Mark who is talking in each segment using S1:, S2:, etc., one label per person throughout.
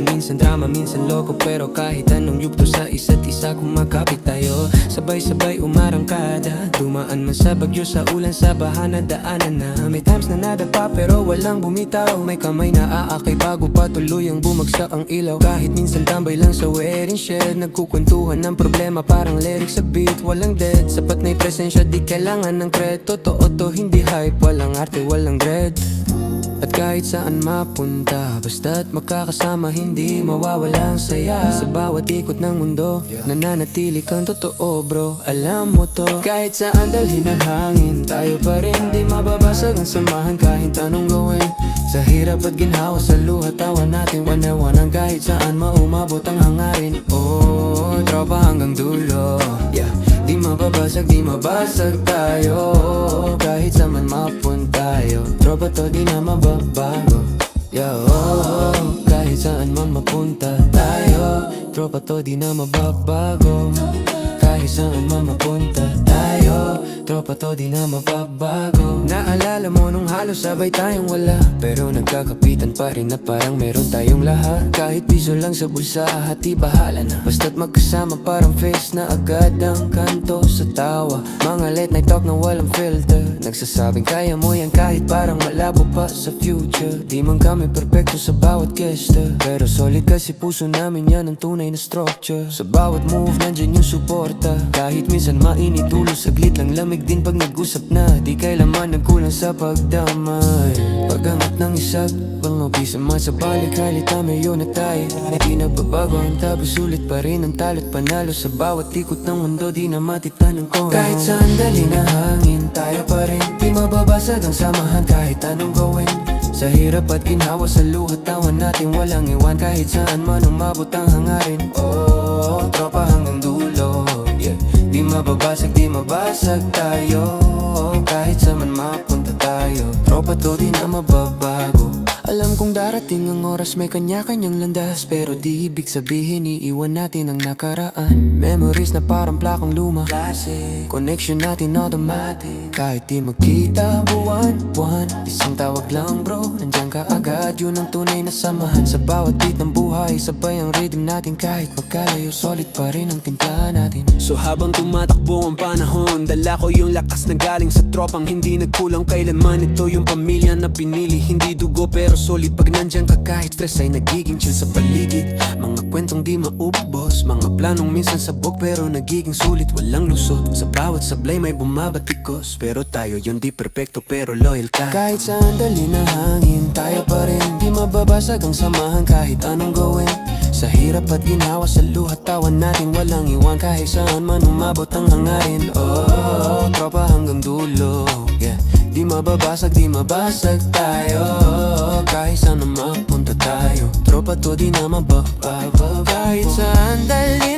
S1: tawanan, minsan drama, minsan loko Pero kahit anong yugto sa isa't isa kumakapit tayo Sabay-sabay umarangkada Dumaan man sa bagyo, sa ulan, sa bahana Daanan na. May times na nadapa pero walang bumitaw. May kamay na aakay bago pa tuluyang bumagsak ang ilaw. Kahit minsan tambay lang sa wedding shed Nagkukwentuhan ng problema parang lyrics sa beat Walang dead, sapat na presensya di kailangan ng cred Totoo to, hindi hype, walang arte, walang dread at kahit saan mapunta Basta't makakasama hindi mawawala ang saya. Sa bawat ikot ng mundo Nananatili kang totoo bro. Alam mo to Kahit saan dalhin ang hangin Tayo pa rin di mababasag ang samahan. Kahit anong gawin Sa hirap at ginhawa sa luha Tawa natin wanawanan Kahit saan maumabot ang hangarin. Oh, tropa hanggang dulo. Yeah Mababasag, di mabasag tayo. Kahit sa man mapunta tayo Tropa to di na mababago. Oh, Kahit saan man mapunta tayo Tropa to di na mababago. Kahit saan man mapunta tayo Tropa to di na mababago. Naalala mo nung halos sabay tayong wala. Pero nagkakapitan pa rin na parang meron tayong lahat. Kahit piso lang sa bulsa, hati bahala na. Basta't magkasama parang face na agad ang kanto sa tawa. Mga late night talk na walang filter Nagsasabing kaya mo yan kahit parang malabo pa sa future. Di man kami perfecto sa bawat gesta. Pero solid kasi puso namin yan ang tunay na structure. Sa bawat move nandyan yung suporta. Kahit minsan mainit ulo saglit lang lamig din pag nag-usap na. Di kailaman nagkulang sa pagdamay Pagangat ng isag Pangapisa man sa balik. Halita mayo na tayo. Di nagbabago ang tapos sulit pa rin ang talo't. Panalo Sa bawat ikot ng mundo di na matitanong ko Kahit saan dali na hangin tayo pa rin. Di mababasag ang samahan kahit anong gawin. Sa hirap at ginhawa sa luha Tawan natin walang iwan. Kahit saan man umabot ang hangarin. Oh, tropa hanggang dulo yeah. Di mababasag, di mabasag tayo Kahit saan man mapunta tayo Tropa to di na mababago Alam kong darating ang oras may kanya-kanyang landas. Pero di ibig sabihin iiwan natin ang nakaraan. Memories na parang plakong luma. Classic. Connection natin automatic. Kahit di magkita buwan-buwan Isang tawag lang bro Nandiyan ka agad. Yun ang tunay na samahan. Sa bawat beat ng buhay Sabay ang rhythm natin. Kahit magkalayo Solid pa rin ang timpla natin.
S2: So habang tumatakbo ang panahon Dala ko yung lakas na galing sa tropang. Hindi nagkulang kailanman Ito yung pamilya na pinili. Hindi dugo pero solid Pag nandyan ka kahit stress ay nagiging chill sa paligid. Mga kwentong di maubos Mga planong minsan sabog pero nagiging sulit Walang lusot. Sa bawat sablay may bumabatikos Pero tayo yun di perfecto pero loyal ka.
S1: Kahit saan dali na hangin Tayo pa rin. Di mababasag ang samahan Kahit anong gawin. Sa hirap at ginawa sa luha Tawan natin walang iwan. Kahit saan man umabot ang hangarin. Oh, tropa hanggang dulo Di mababasag, di mabasag tayo. Kahit saan na mapunta tayo. Tropa to di na mabababa Kahit saan dalhin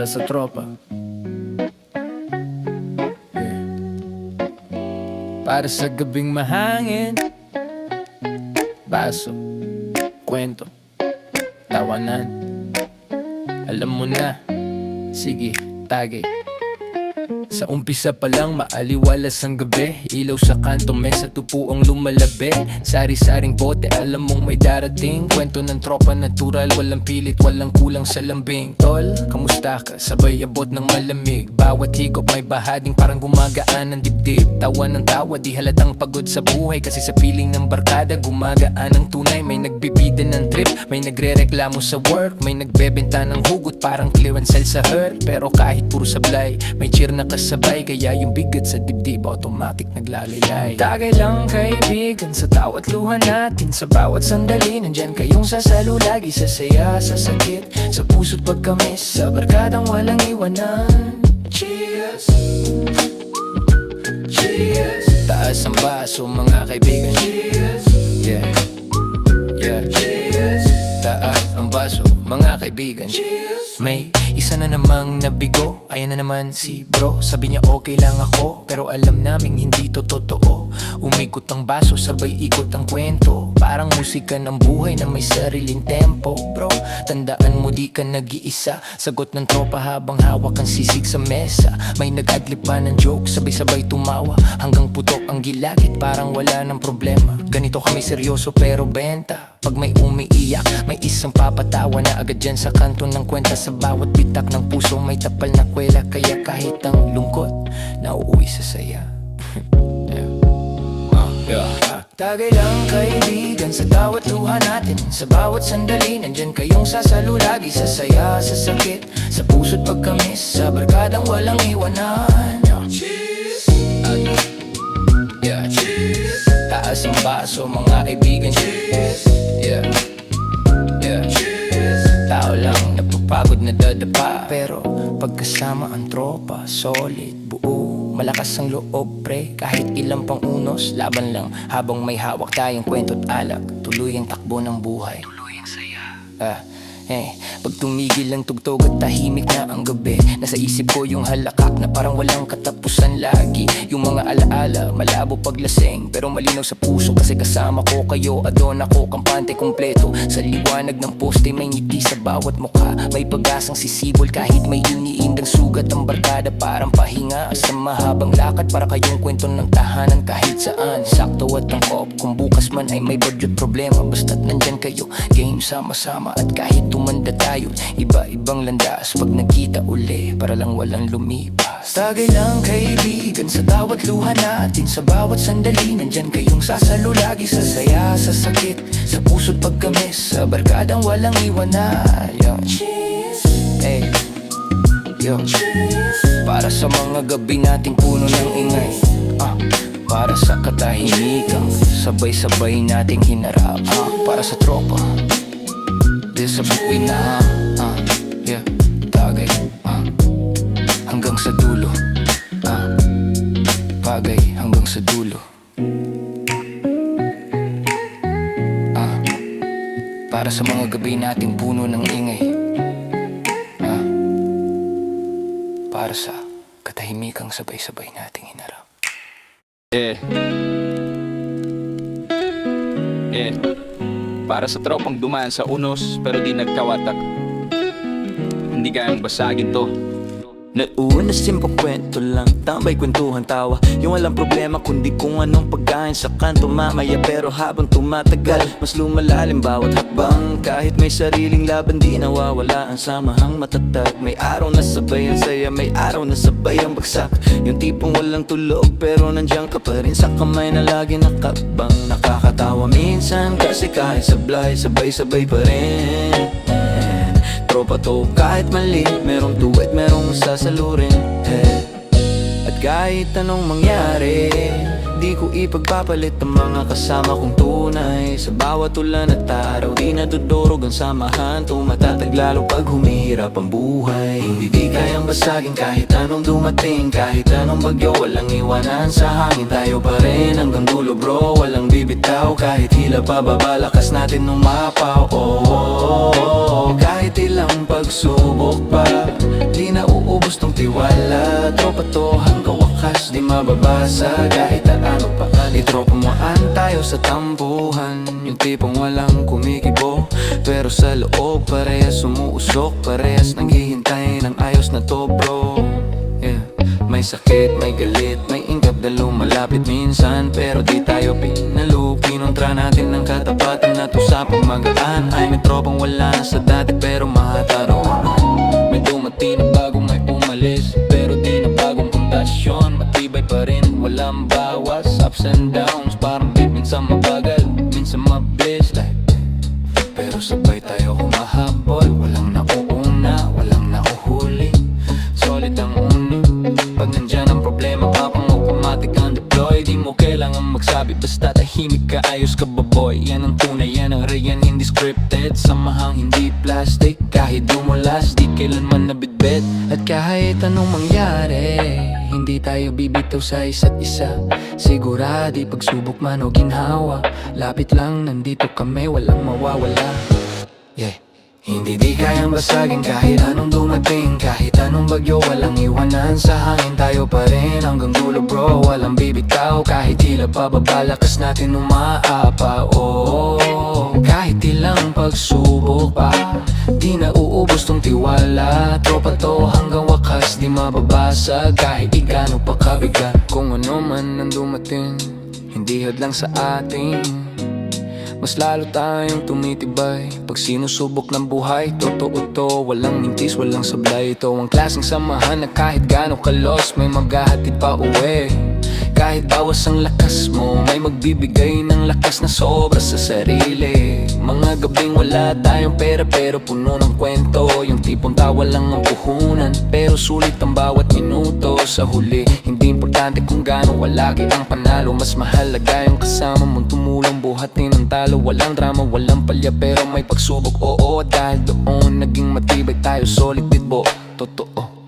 S3: Para sa tropa. Para sa gabing mahangin. Baso. Kwento. Tawanan. Alam mo na. Sige, tagay. Sa umpisa pa lang maaliwalas ang gabi. Ilaw sa kanto, mesa tupo ang lumalabi. Sari-saring bote, alam mong may darating. Kwento ng tropa natural, walang pilit, walang kulang sa lambing. Tol, kamusta ka? Sabay abot ng malamig. Bawat higop may bahading parang gumagaan ng dibdib. Tawa ng tawa, di halatang pagod sa buhay. Kasi sa piling ng barkada, gumagaan ang tunay. May nagbibida ng trip, may nagre-reklamo sa work. May nagbebenta ng hugot, parang clearance sale sa hurt. Pero kahit puro sablay, may cheer na kasabay Kaya yung bigat sa dibdib, automatic naglalayay Tagay lang kaibigan sa tawat luha natin Sa bawat sandali, nandyan kayong sasalo Lagi sa saya, sa sakit, sa puso't pagkamis Sa barkadang walang iwanan Cheers! Cheers! Taas ang baso mga kaibigan Cheers! Yeah Yeah Cheers! Taas ang baso mga kaibigan Cheers! May isa na namang nabigo. Ayan na naman si bro. Sabi niya okay lang ako. Pero alam naming hindi to totoo. Umikot ang baso sabay ikot ang kwento. Parang musika ng buhay na may sariling tempo. Bro, tandaan mo di ka nag-iisa. Sagot ng tropa habang hawak ang sisig sa mesa. May nag-adlip pa ng joke Sabay-sabay tumawa. Hanggang putok ang gilagit Parang wala ng problema. Ganito kami seryoso pero benta. Pag may umiiyak May isang papatawa na agad dyan sa kanto ng kwenta Sa bawat bitak ng puso May tapal na kwela Kaya kahit ang lungkot Nauuwi sa saya yeah. Ah, yeah. Tagay lang kaibigan sa bawat luha natin Sa bawat sandali nandyan kayong sasalo Lagi sa saya, sa sakit, sa puso't pagkamis Sa barkadang walang iwanan Cheers! Yeah, cheers! Taas ang baso mga kaibigan Cheers! Yeah, yeah Cheers! Napapagod na dadapa. Pero pagkasama ang tropa, solid, buo. Malakas ang loob pre, kahit ilang pang unos Laban lang. Habang may hawak tayong kwento't alak Tuloy ang takbo ng buhay. Tuloy ang saya. Ah, eh, pag tumigil ang tugtog at tahimik na ang gabi Nasa isip ko yung halakak na parang walang katapusan lagi. Yung mga alaala, malabo paglaseng Pero malinaw sa puso kasi kasama ko kayo Adon ako, kampante kompleto Sa liwanag ng poste may ngiti sa bawat mukha. May pag-asang sisibol kahit may iniindang sugat Ang barkada. Parang pahinga sa mahabang lakad Para kayong kwento ng tahanan kahit saan. Sakto at tangkop kung bukas man ay may budget problema Basta't nandyan kayo, game sama-sama At kahit tumanda tayo, iba-ibang landas Pag nagkita uli, para lang walang lumipas. Tagay lang kaibigan sa bawat luha natin. Sa bawat sandali, nandyan kayong sasalo Lagi. Sa saya, sa sakit, sa puso't pagkamis Sa barkadang walang iwanan. Yo. Hey. Yo. Para sa mga gabi nating puno ng ingay. Ah, Para sa katahimikan Sabay-sabay nating hinarap. Ah, Para sa tropa Di sa buhay na. Ah, Yeah, tagay ah, Hanggang sa dulo. Ah, Bagay. Hanggang sa dulo. Ah, Para sa mga gabi nating puno ng ingay. Ah, Para sa katahimikang sabay-sabay nating hinarap.
S4: Eh. Eh. Para sa tropang dumaan sa unos pero di nagkawatak. Hindi kayang basagin to.
S5: Nauuna simpong kwento lang Tambay kwentuhan tawa. Yung walang problema kundi kung anong pagkain sa kanto mamaya. Pero habang tumatagal Mas lumalalim bawat hakbang. Kahit may sariling laban di nawawala Ang samahang matatag. May araw na sabay ang saya May araw na sabay ang bagsak. Yung tipong walang tulog Pero nandiyan ka pa rin sa kamay na lagi nakabang Nakakatawa minsan Kasi kahit sablay Sabay-sabay pa rin Tropa to. Kahit mali Merong duwet, merong sasalurin. Eh. At kahit anong mangyari Di ko ipagpapalit ang mga kasama kong tunay. Sa bawat ulan at araw Di nadudurog ang samahan. Tumatatag lalo pag humihirap ang buhay. Hindi di kayang basagin kahit anong dumating. Kahit anong bagyo walang iwanan sa hangin. Tayo pa rin hanggang dulo bro. Walang bibitaw kahit hila pa babalakas natin nung mapaw. Oh, oh, oh, oh. Pagsubok pa. Di na uubos tong tiwala. Tropa to hanggang wakas Di mababasa. Kahit ano pa Di tropa moan tayo sa tampuhan. Yung tipong walang kumikibo Pero sa loob parehas sumuusok. Parehas naghihintay ng ayos na to bro
S3: May sakit, may galit, may ingkap na lumalapit minsan. Pero di tayo pinalo Kinontra natin ng katapatan na to sa pamagaan Ay may tropang wala sa dati pero mahataro May dumati na bago may umalis Pero di na bagong pundasyon. Matibay pa rin, walang bawas Ups and downs, parang beat Minsan mabagal, minsan mabilis. Like pero sabay tayo humahabol. Walang nauuna, walang nahuhuli Solid ang uni Pag nandyan ang problema Papang automatic ang deploy. Di mo kailangan magsabi Basta tahimik ka, ayos ka ba boy Yan ang tunay, yan ang reyan Hindi scripted. Samahang hindi plastic Kahit dumulas, di kailanman nabitbit.
S5: At kahit anong mangyari Hindi tayo bibitaw sa isa't isa. Sigurado pagsubok man o ginhawa Lapit lang, nandito kami, walang mawawala. Yeah hindi di kayang basagin kahit anong dumating. Kahit anong bagyo, walang iwanan sa hangin. Tayo pa rin hanggang dulo bro. Walang bibitaw kahit tila pababalakas natin umaapa. Oh, Kahit ilang pagsubok pa Di na uubos tong tiwala. Tropa to hanggang wakas di mababasag Kahit igano pa kabigat Kung ano man ang dumating Hindi hadlang sa ating mas lalo tayong tumitibay. Pag sinusubok ng buhay Totoo to, walang mintis, walang sablay Ito ang klaseng samahan na kahit gaano kalos May maghahatid pa uwi. Kahit bawas ang lakas mo May magbibigay ng lakas na sobra sa sarili Mga gabing wala tayong pera Pero puno ng kwento. Yung tipong tawa lang ang puhunan Pero sulit ang bawat minuto. Sa huli, hindi importante kung gaano walagi ang panalo. Mas mahalaga yung kasama mong tumulong buhatin ang talo. Walang drama, walang palya pero may pagsubok. Oo, dahil doon naging matibay tayo. Solid bitbo, totoo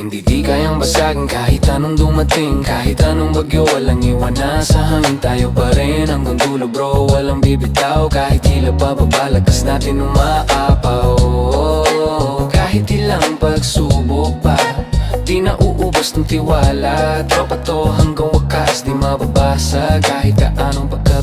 S5: Hindi di kayang basagin kahit anong dumating Kahit anong bagyo, walang iwanan Sa hangin tayo pa rin hanggang dulo bro Walang bibitaw. Kahit tila bababalakas natin umaapaw. Kahit ilang pagsubok pa Di na uubos ng tiwala. Tropa to hanggang wakas Di mababasa kahit kaanong pagkabigat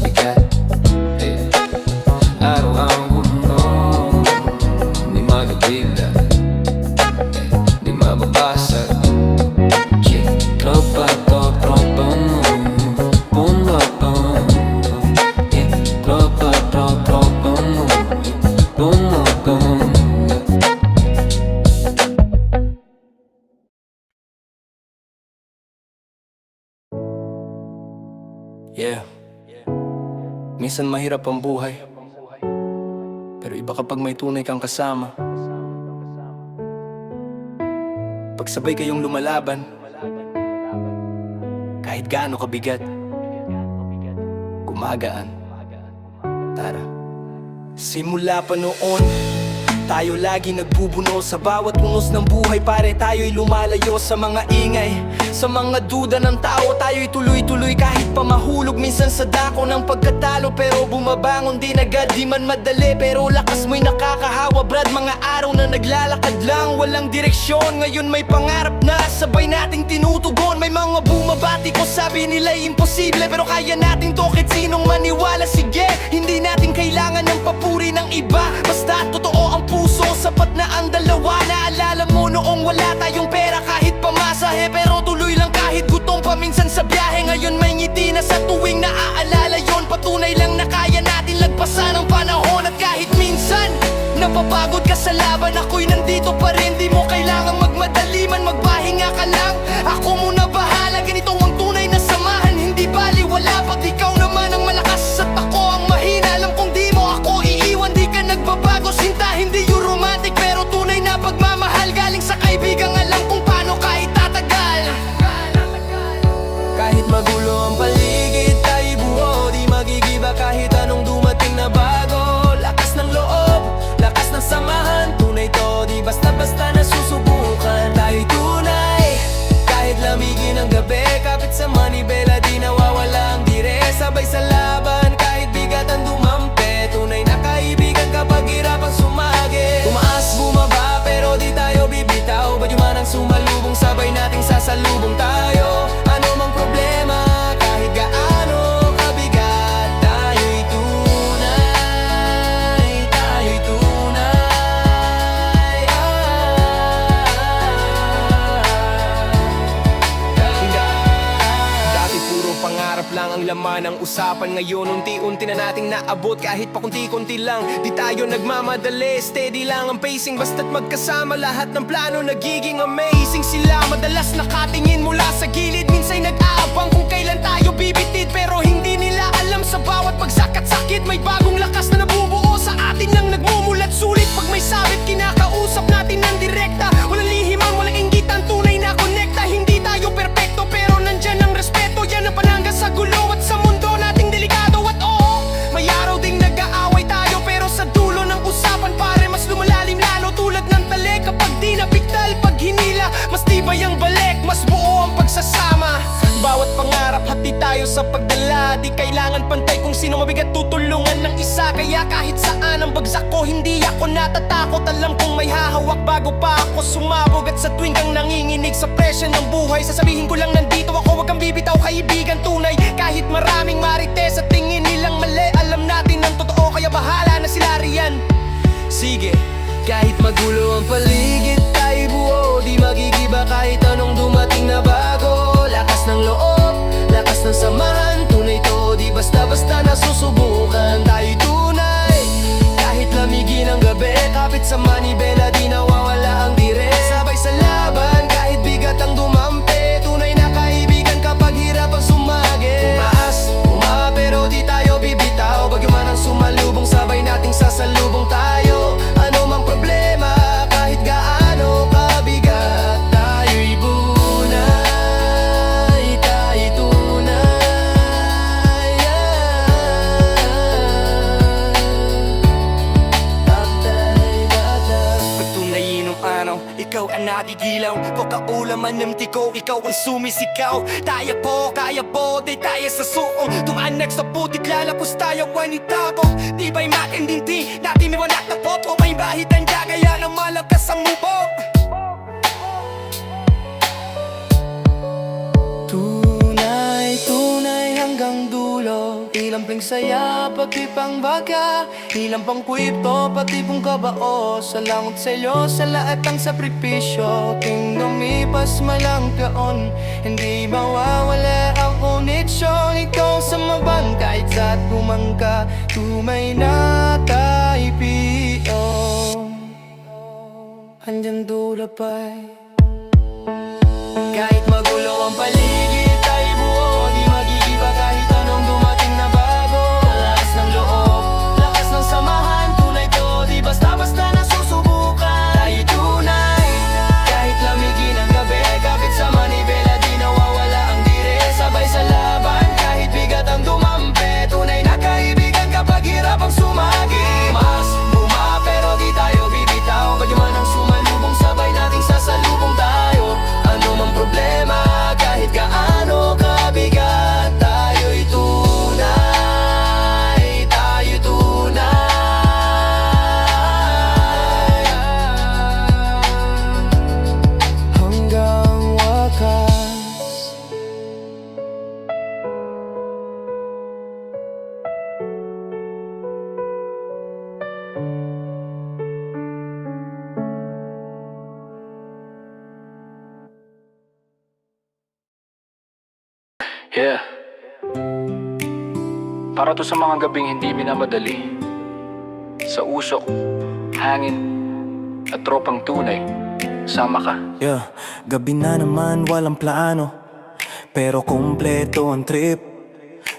S3: Minsan mahirap ang buhay. Pero iba kapag may tunay kang kasama. Pagsabay kayong lumalaban. Kahit gaano kabigat. Gumagaan. Tara
S2: Simula pa noon Tayo lagi nagbubuno sa bawat unos ng buhay. Pare tayo'y lumalayo sa mga ingay. Sa mga duda ng tao Tayo'y tuloy-tuloy kahit pa mahulog. Minsan sa dako ng pagkatalo Pero bumabangon din agad. Di man madali pero lakas mo'y nakakahawa Brad. Mga araw na naglalakad lang Walang direksyon. Ngayon may pangarap na Sabay nating tinutugon. May mga bumabati ko sabi nila'y imposible Pero kaya natin to kahit sinong maniwala. Sige, hindi natin kailangan ng papuri ng iba. Basta totoo ang puso Sapat na ang dalawa. Naalala mo noong wala tayong pera Kahit pamasahe. Pero tuloy lang kahit gutom Paminsan sa biyahe. Ngayon may ngiti na sa tuwing naaalala yon. Patunay lang na kaya natin lagpasan ang panahon. At kahit minsan Napapagod ka sa laban Ako'y nandito pa rin. Di mo kailangan laman ng usapan ngayon Unti-unti na nating naabot. Kahit pa kunti-kunti lang Di tayo nagmamadali, steady lang ang pacing Basta't magkasama. Lahat ng plano nagiging amazing. Sila madalas nakatingin mula sa gilid. Minsa'y nag-aabang kung kailan tayo bibitid. Pero hindi nila alam sa bawat bagsak at sakit May bagong lakas na nabubuo sino mabigat tutulungan ng isa? Kaya kahit saan ang bagsak ko Hindi ako natatakot. Alam kong may hahawak bago pa ako sumabog. At sa tuwing kang nanginginig sa presyo ng buhay Sasabihin ko lang nandito ako Huwag kang bibitaw kaibigan tunay. Kahit maraming marites sa tingin nilang mali Alam natin ang totoo kaya bahala na sila riyan. Sige, kahit magulo ang paligid ng tiko, ikaw ang sumisigaw. Tayo po, kaya po, di tayo sa suong Tumanak sa putik, lalapos tayo wanita ko Di ba'y matindindi, natin may wanak na popo May bahit Ilamping saya, pati pang baga Ilang pang kwipto, pati pong kabao. Sa langot sa'yo, sa lahat ang sakripisyo. Ting lumipas malang taon. Hindi mawawala ang kondisyon Ikaw sa mabang kahit saan bumangka Tumay na tayo. Piyo Andyan dulo pa'y kahit magulo ang paligid
S5: Yeah. Para to sa mga gabing hindi minamadali Sa usok, hangin, at tropang tunay Sama ka.
S3: Yeah, gabi na naman walang plano. Pero kumpleto ang trip.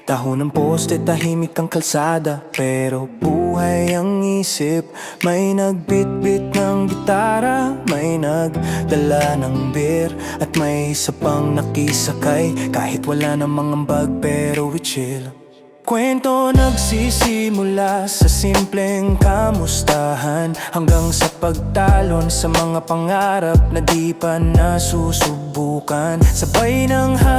S3: Dahon ng poste, tahimik ang kalsada. Pero buhay ang isip. May nagbitbit ng gitara May nagdala ng beer At may isa pang nakisakay. Kahit wala namang ambag pero we chill. Kwento nagsisimula sa simpleng kamustahan Hanggang sa pagtalon sa mga pangarap na di pa nasusubukan. Sabay ng hangin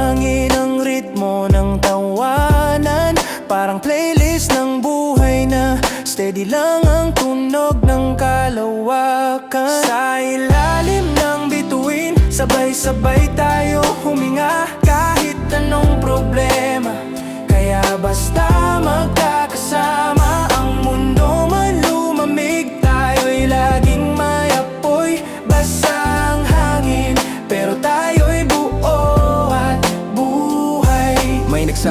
S3: steady lang ang tunog ng kalawakan. Sa ilalim ng bituin, sabay-sabay tayo huminga. Kahit anong problema kaya basta magkakasama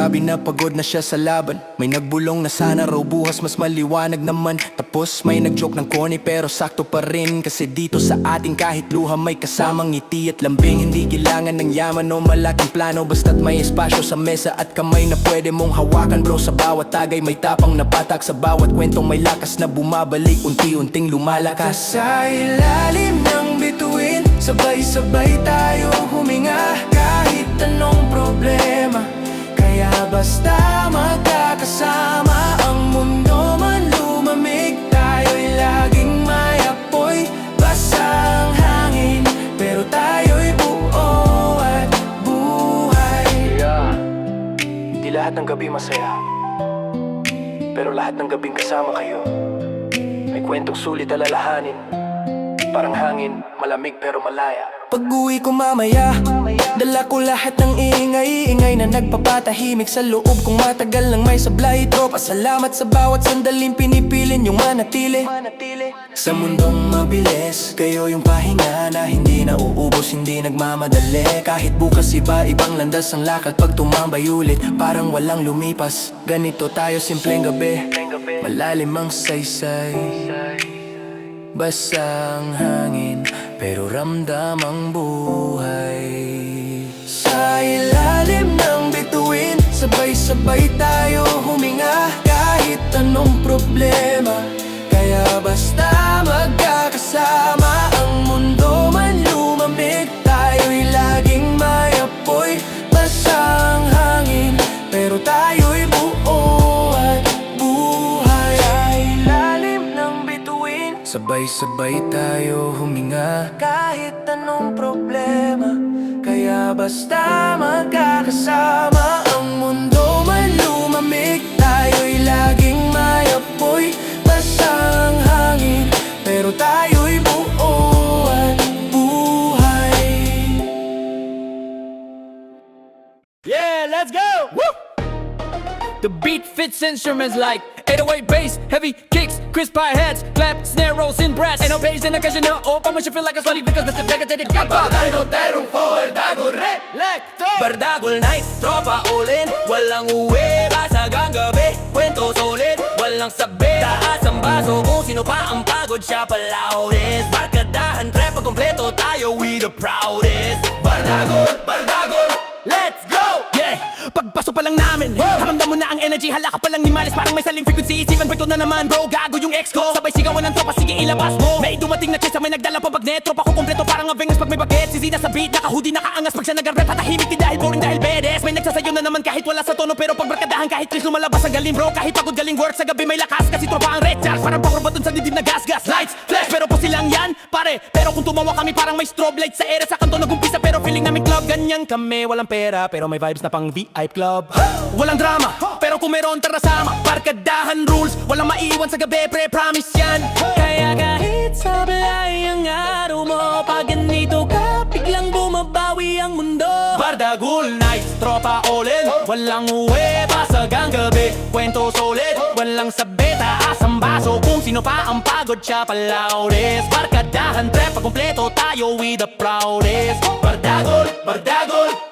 S3: nagsabi na pagod na siya sa laban. May nagbulong na sana raw bukas mas maliwanag naman. Tapos may nagjoke ng corny pero sakto pa rin. Kasi dito sa ating kahit luha may kasamang ngiti at lambing. Hindi kailangan ng yaman o malaking plano. Basta't may espasyo sa mesa at kamay na pwede mong hawakan Bro. Sa bawat tagay may tapang na patak Sa bawat kwentong may lakas na bumabalik Unti-unting lumalakas. Sa ilalim ng bituin. Sabay-sabay tayo huminga. Kahit anong problema Kaya basta magkakasama Ang mundo man lumamig Tayo'y laging may apoy. Basang hangin Pero tayo'y buo at buhay. Di lahat ng gabi masaya. Pero lahat ng gabing kasama kayo May kwentong sulit alalahanin Parang hangin, malamig pero malaya Pag uwi ko mamaya Dala ko lahat ng ingay Ingay na nagpapatahimik sa loob Kung matagal nang may sablay Tropa, salamat sa bawat sandaling Pinipilin yung manatili. Sa mundong mabilis Kayo yung pahinga na hindi nauubos Hindi nagmamadali. Kahit bukas iba ibang landas ang lakad Pag tumambay ulit. Parang walang lumipas Ganito tayo simpleng gabi. Malalim ang saysay Basang hangin Pero ramdam ang buhay. Sa ilalim ng bituin Sabay-sabay tayo huminga. Kahit anong problema Kaya basta magkakasama Sabay-sabay tayo huminga Kahit anong problema Kaya basta magkakasama Ang mundo man lumamig Tayo'y laging may apoy Basang hangin Pero tayo'y buo at buhay
S6: Yeah, let's go! Woo! The beat fits instruments like 808 bass, heavy kicks, crisp hi-hats, clap, snare rolls, and brass. Ain't no bass in occasion now, oh, but you feel like a sweaty because the vegetated kappa.
S7: Bardagol night, tropa ulin Walang uwi, basag ang gabi Kwento solid, walang sabi Taas ang baso kung sino pa ang pagod Siya palaudis Barkadahan, trepa kompleto tayo We the proudest. Bardagol, bardagol Let's!
S6: Pagpasok pa lang namin. Haramdam mo na ang energy. Hala ka pa lang ni Malis Parang may saling frequency. Isipan ito na naman bro. Gago yung ex ko. Sabay sigawan ng tropa. Sige ilabas mo. May dumating na chesa May nagdala pa bagnet Tropa ko kompleto Parang avengas pag may baget Si Zina sa beat. Naka-hoodie nakaangas. Pag siya nag-rap Patahimik. Di dahil boring dahil bedes May nagsasayo na naman Kahit wala sa tono. Pero pag barkadahan Kahit Chris lumalabas ang galing bro. Kahit pagod galing work Sa gabi may lakas. Kasi tropa ang red Parang pakro ba dun sa dibdib na gas gas Lights, flash. Pero po silang yan Pare. Pero kung tumawa kami Parang may strobe light Sa ere. Sa kanto nagumpisa. Pero feeling namin club Ganyan kami. Walang pera Pero may vibes na pang VIP club. Walang drama Pero kung meron tara sama. Barkadahan rules Walang maiwan sa gabi Pre promise yan. Kaya kahit sablay ang araw mo Pag ganito ka Biglang bumabawi ang mundo. Bardagul nights Tropa all in Walang uwi Basag ang gabi Kwento solid Walang sabi Taas ang baso. Kung sino pa ang pagod Siya palaudis Barkadahan Trep Pag kumpleto tayo We the proudest. Bardagol Yeah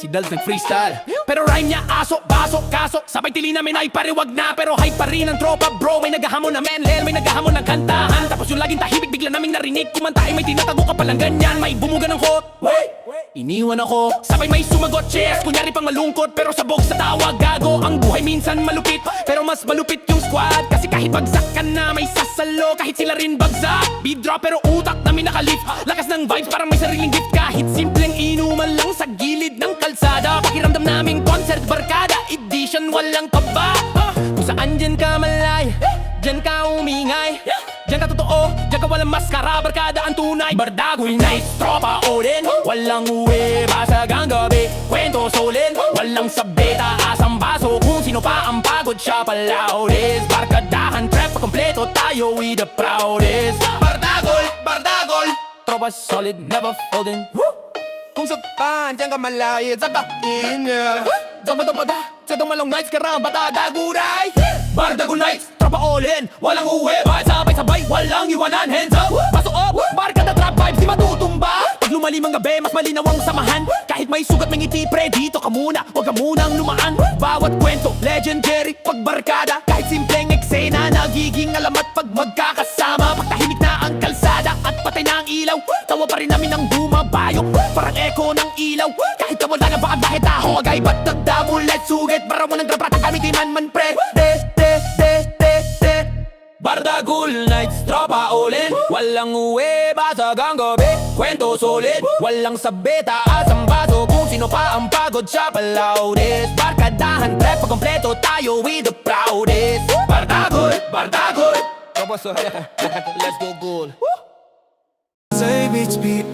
S6: Si Dals nag-freestyle. Pero rhyme niya aso, baso, kaso. Sabay tili namin ay pariwag na. Pero hype pa rin ang tropa bro. May naghahamon na menlel May naghahamon ng kantahan. Tapos yung laging tahimik Bigla naming narinig. Kumanta ay may tinatago ka palang ganyan. May bumuga ng hot. Wait! Iniwan ako. Sabay may sumagot Cheers! Kunyari pang malungkot Pero sabog sa tawa Gago. Ang buhay minsan malupit Pero mas malupit yung squad. Kasi kahit bagsak ka na May sasalo. Kahit sila rin bagsak drop pero utak namin nakalift Lakas ng vibes Parang may sariling gift. Kahit simpleng inuman lang Sa gilid ng kalsada. Pakiramdam namin concert Barkada edition Walang kaba. Kung saan dyan ka malay Dyan ka umingay Dyan ka totoo Dyan ka walang maskara Barkada ang tunay. Bardagoy night Tropa Odin. Walang uwi Basag ang gabi Kwento solid. Walang sabi Taas ang baso Kung sino pa ang pagod Siya palaudis Barkadahan Trap kompleto tayo We the proudest. Bardagol Bardagol. Tropa solid Never folding. Kung sa pan, diyan ka malayit sa kain niya Damadamada, sa dumalong nights karambata daguray. Bardagol nights, tropa tropa all in Walang uwi, bakit sabay-sabay, walang iwanan. Hands up, baso up, barka na trap vibes. Di matutumba. Pag lumalim ang gabi, mas malinaw ang samahan. Kahit may sugat, may ngiti, pre, dito ka muna. Huwag ka munang lumaan. Bawat kwento, legendary, pagbarkada. Kahit simpleng eksena, nagiging alamat Pag magkakasama, pagtahimik na ang kalsada At patay na ang ilaw, tawa pa rin namin ang bumabayok Parang echo ng ilaw, kahit ka wala na baka bakit ako Agay ba't nagdamo, let's suget. Mo ng grabata, gamitin man man pre. De, de, de Bardagul nights, tropa ulin Walang uwi, basag ang gabi Kwento solid, walang sabi Taas ang baso kung sino pa ang pagod Siya palaudis Barkadahan, trap, kompleto tayo with the proudest. Bardagul, bardagul. Let's go goal
S2: Say beats be